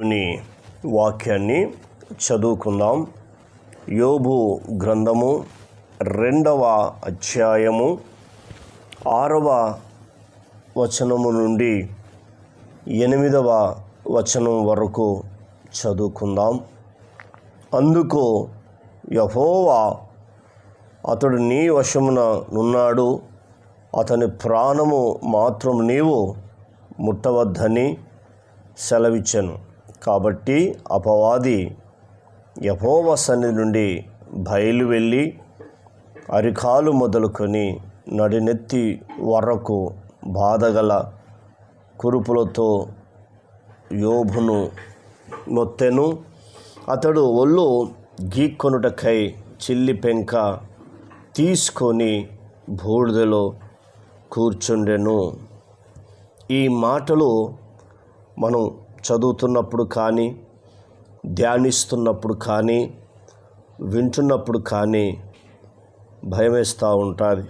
ని వాక్యాన్ని చదువుకుందాం. యోబు గ్రంథము రెండవ అధ్యాయము ఆరవ వచనము నుండి ఎనిమిదవ వచనం వరకు చదువుకుందాం. అందుకు యహోవా అతడు నీ వశమున నున్నాడు. అతని ప్రాణము మాత్రం నీవు ముట్టవద్దని సెలవిచ్చాను. కాబట్టి అపవాది యహోవ సన్నిధి నుండి బయలు వెళ్ళి అరికాలు మొదలుకొని నడినెత్తి వరకు బాధగల కురుపులతో యోభును మొత్తెను అతడు ఒళ్ళు గీక్కొనుటకై చిల్లి పెంక తీసుకొని బూడిదలో కూర్చుండెను. ఈ మాటలు మనం చదువుతున్నప్పుడు కానీ ధ్యానిస్తున్నప్పుడు కానీ వింటున్నప్పుడు కానీ భయం వేస్తూ ఉంటుంది.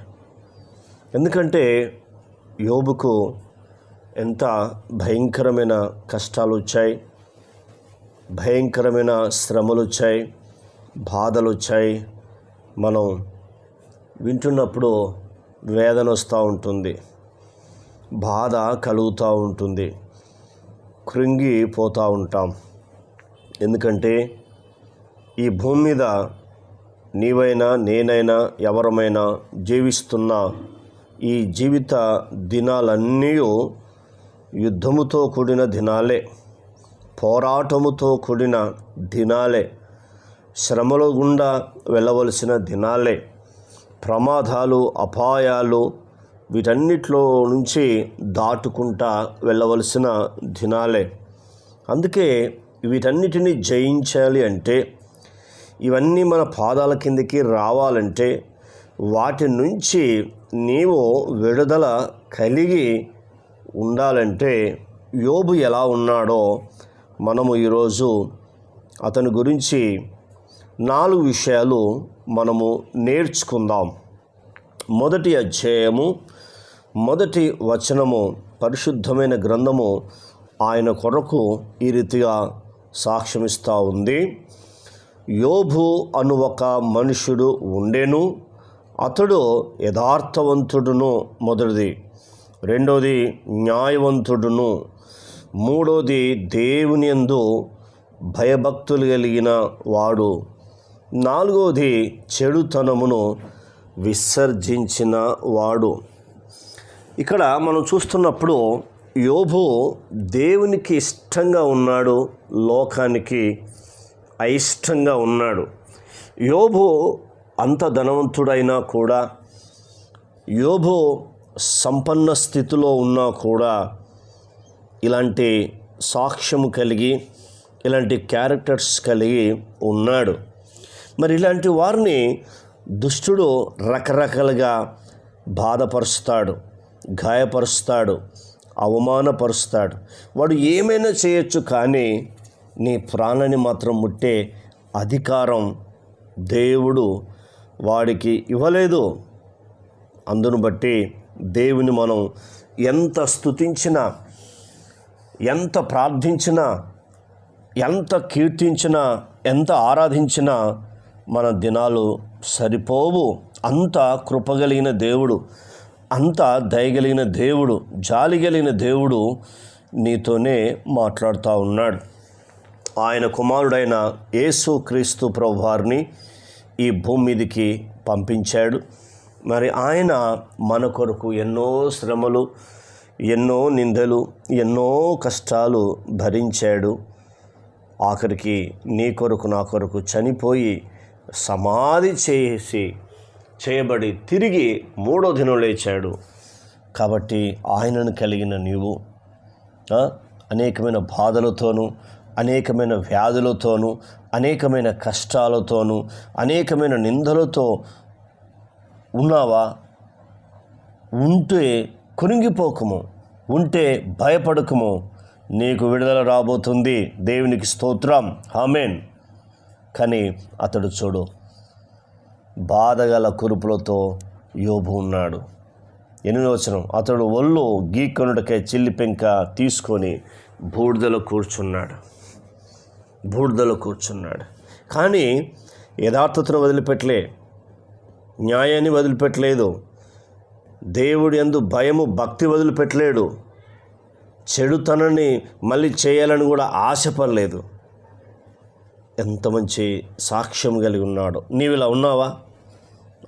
ఎందుకంటే యోబుకు ఎంత భయంకరమైన కష్టాలు వచ్చాయి భయంకరమైన శ్రమలు వచ్చాయి బాధలు వచ్చాయి మనం వింటున్నప్పుడు వేదన వస్తూ ఉంటుంది బాధ కలుగుతూ ఉంటుంది. కృంగిపోతూ ఉంటాం. ఎందుకంటే ఈ భూమి మీద నీవైనా నేనైనా ఎవరమైనా జీవిస్తున్న ఈ జీవిత దినాలన్నీ యుద్ధముతో కూడిన దినాలే పోరాటముతో కూడిన దినాలే శ్రమలో గుండా వెళ్ళవలసిన దినాలే ప్రమాదాలు అపాయాలు వీటన్నిటిలో నుంచి దాటుకుంటా వెళ్ళవలసిన దినాలే. అందుకే వీటన్నిటిని జయించాలి అంటే ఇవన్నీ మన పాదాల కిందకి రావాలంటే వాటి నుంచి నీవు విడుదల కలిగి ఉండాలంటే యోబు ఎలా ఉన్నాడో మనము ఈరోజు అతని గురించి నాలుగు విషయాలు మనము నేర్చుకుందాం. మొదటి అధ్యాయము మొదటి వచనము పరిశుద్ధమైన గ్రంథము ఆయన కొరకు ఈ రీతిగా సాక్ష్యమిస్తూ ఉంది. యోభు అను ఒక మనుషుడు ఉండెను అతడు యథార్థవంతుడును మొదటిది రెండోది న్యాయవంతుడును మూడోది దేవుని యందు భయభక్తులు కలిగిన వాడు నాలుగోది చెడుతనమును విసర్జించిన వాడు. ఇక్కడ మనం చూస్తున్నప్పుడు యోబు దేవునికి ఇష్టంగా ఉన్నాడు లోకానికి అయిష్టంగా ఉన్నాడు. యోబు అంత ధనవంతుడైనా కూడా యోబు సంపన్న స్థితిలో ఉన్నా కూడా ఇలాంటి సాక్ష్యము కలిగి ఇలాంటి క్యారెక్టర్స్ కలిగి ఉన్నాడు. మరి ఇలాంటి వారిని దుష్టుడు రకరకాలుగా బాధపరుస్తాడు. గాయపరుస్తాడు అవమానపరుస్తాడు. వాడు ఏమైనా చేయొచ్చు కానీ నీ ప్రాణాన్ని మాత్రం ముట్టే అధికారం దేవుడు వాడికి ఇవ్వలేదు. అందును బట్టి దేవుని మనం ఎంత స్తుతించినా ఎంత ప్రార్థించినా ఎంత కీర్తించినా ఎంత ఆరాధించినా మన దినాలు సరిపోవు. అంత కృపగలిగిన దేవుడు. అంత దయగలిగిన దేవుడు జాలిగలిగిన దేవుడు నీతోనే మాట్లాడుతూ ఉన్నాడు. ఆయన కుమారుడైన యేసు క్రీస్తు ప్రభువారిని ఈ భూమి మీదకి పంపించాడు. మరి ఆయన మన కొరకు ఎన్నో శ్రమలు ఎన్నో నిందలు ఎన్నో కష్టాలు భరించాడు. ఆఖరికి నీ కొరకు నా కొరకు చనిపోయి సమాధి చేసి చేయబడి తిరిగి మూడో దినం లేచాడు. కాబట్టి ఆయనను కలిగిన నీవు అనేకమైన బాధలతోనూ అనేకమైన వ్యాధులతోనూ అనేకమైన కష్టాలతోనూ అనేకమైన నిందలతో ఉన్నావా? ఉంటే కొనిగిపోకము ఉంటే భయపడకము. నీకు విడుదల రాబోతుంది. దేవునికి స్తోత్రం. హామేన్ కానీ అతడు చూడు బాధగల కురుపులతో యోబు ఉన్నాడు. ఎనిమిది వచనం అతడు ఒళ్ళు గీకొనుటకై చిల్లి పెంక తీసుకొని బూడిదలో కూర్చున్నాడు. బూడిదలో కూర్చున్నాడు. కానీ యథార్థతను వదిలిపెట్టలే. న్యాయాన్ని వదిలిపెట్టలేదు. దేవుడు ఎందు భయము భక్తి వదిలిపెట్టలేడు. చెడుతనని మళ్ళీ చేయాలని కూడా ఆశపడలేదు. ఎంత మంచి సాక్ష్యం కలిగి ఉన్నాడు. నీవు ఇలా ఉన్నావా?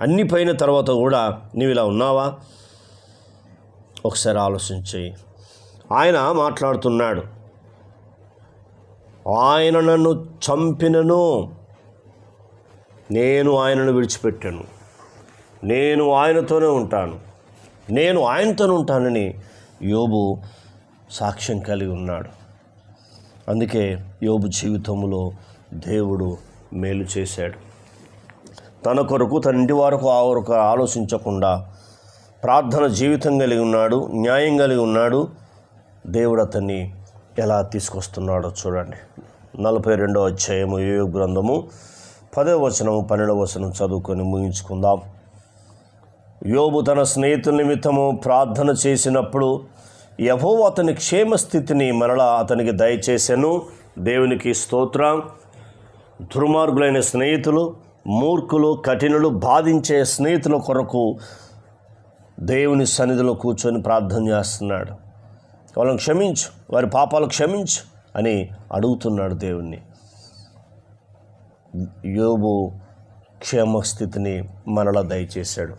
అన్ని పైన తర్వాత కూడా నీవు ఇలా ఉన్నావా? ఒకసారి ఆలోచించి ఆయన మాట్లాడుతున్నాడు. ఆయన నన్ను చంపినను. నేను ఆయనను విడిచిపెట్టాను. నేను ఆయనతోనే ఉంటాను. నేను ఆయనతోనే ఉంటానని యోబు సాక్ష్యం కలిగి ఉన్నాడు. అందుకే యోబు జీవితంలో దేవుడు మేలు చేశాడు. తన కొరకు తన ఇంటి వరకు ఆ వరకు ఆలోచించకుండా ప్రార్థన జీవితం కలిగి ఉన్నాడు న్యాయం కలిగి ఉన్నాడు. దేవుడు అతన్ని ఎలా తీసుకొస్తున్నాడో చూడండి. నలభై రెండవ అధ్యాయము ఏ గ్రంథము పదవ వచనము పన్నెండవ వచనం చదువుకొని ముగించుకుందాం. యోబు తన స్నేహితుల నిమిత్తము ప్రార్థన చేసినప్పుడు యహో అతని క్షేమ స్థితిని మరలా అతనికి దయచేశాను దేవునికి స్తోత్రం. దుర్మార్గులైన స్నేహితులు మూర్ఖులు కఠినులు బాధించే స్నేహితుల కొరకు దేవుని సన్నిధిలో కూర్చొని ప్రార్థన చేస్తున్నాడు. వాళ్ళని క్షమించు వారి పాపాలు క్షమించు అని అడుగుతున్నాడు దేవుణ్ణి. యోబు క్షేమ స్థితిని మనలా దయచేశాడు.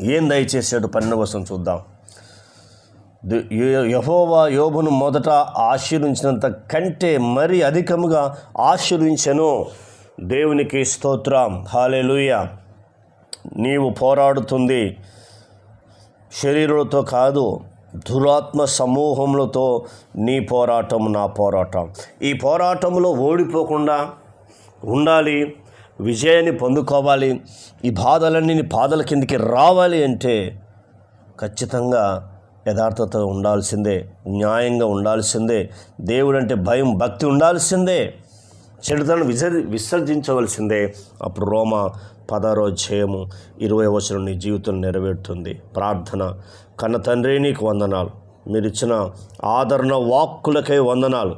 ఏం దయచేశాడు? కోసం చూద్దాం. యహోవా యోబును మొదట ఆశీర్వించినంత కంటే మరి అధికముగా ఆశీర్వించను దేవునికి స్తోత్రం. హాలేలుయ నీవు పోరాడుతుంది. శరీరులతో కాదు దురాత్మ సమూహములతో నీ పోరాటం నా పోరాటం. ఈ పోరాటంలో ఓడిపోకుండా ఉండాలి విజయాన్ని పొందుకోవాలి ఈ బాధలన్నీ నీ పాదల కిందికి రావాలి అంటే ఖచ్చితంగా యథార్థత ఉండాల్సిందే న్యాయంగా ఉండాల్సిందే. దేవుడు అంటే భయం భక్తి ఉండాల్సిందే. చెడుతను విసర్ విసర్జించవలసిందే. అప్పుడు రోమ పదారో అధ్యాయము ఇరవై వచనం నీ జీవితం నెరవేరుతుంది. ప్రార్థన. కన్న తండ్రి నీకు వందనాలు. మీరు ఇచ్చిన ఆదరణ వాక్కులకై వందనాలు.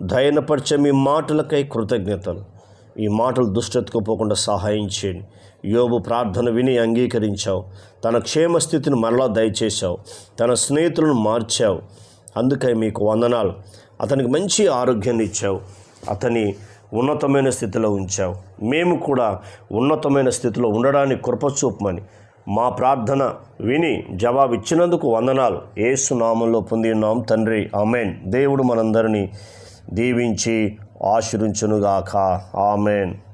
దయనపరిచే మీ మాటలకై కృతజ్ఞతలు. ఈ మాటలు దుష్టెత్తుకుపోకుండా సహాయం చేయండి. యోబు ప్రార్థన విని అంగీకరించావు. తన క్షేమస్థితిని మరలా దయచేశావు. తన స్నేహితులను మార్చావు. అందుకే మీకు వందనాలు. అతనికి మంచి ఆరోగ్యాన్ని ఇచ్చావు. అతని ఉన్నతమైన స్థితిలో ఉంచావు. మేము కూడా ఉన్నతమైన స్థితిలో ఉండడానికి కృపచూపమని మా ప్రార్థన విని జవాబు ఇచ్చినందుకు వందనాలు. ఏసు నామంలో పొందినాం తండ్రి. అమెన్ దేవుడు మనందరినీ దీవించి ఆశీర్వించునుగాక ఆమెన్.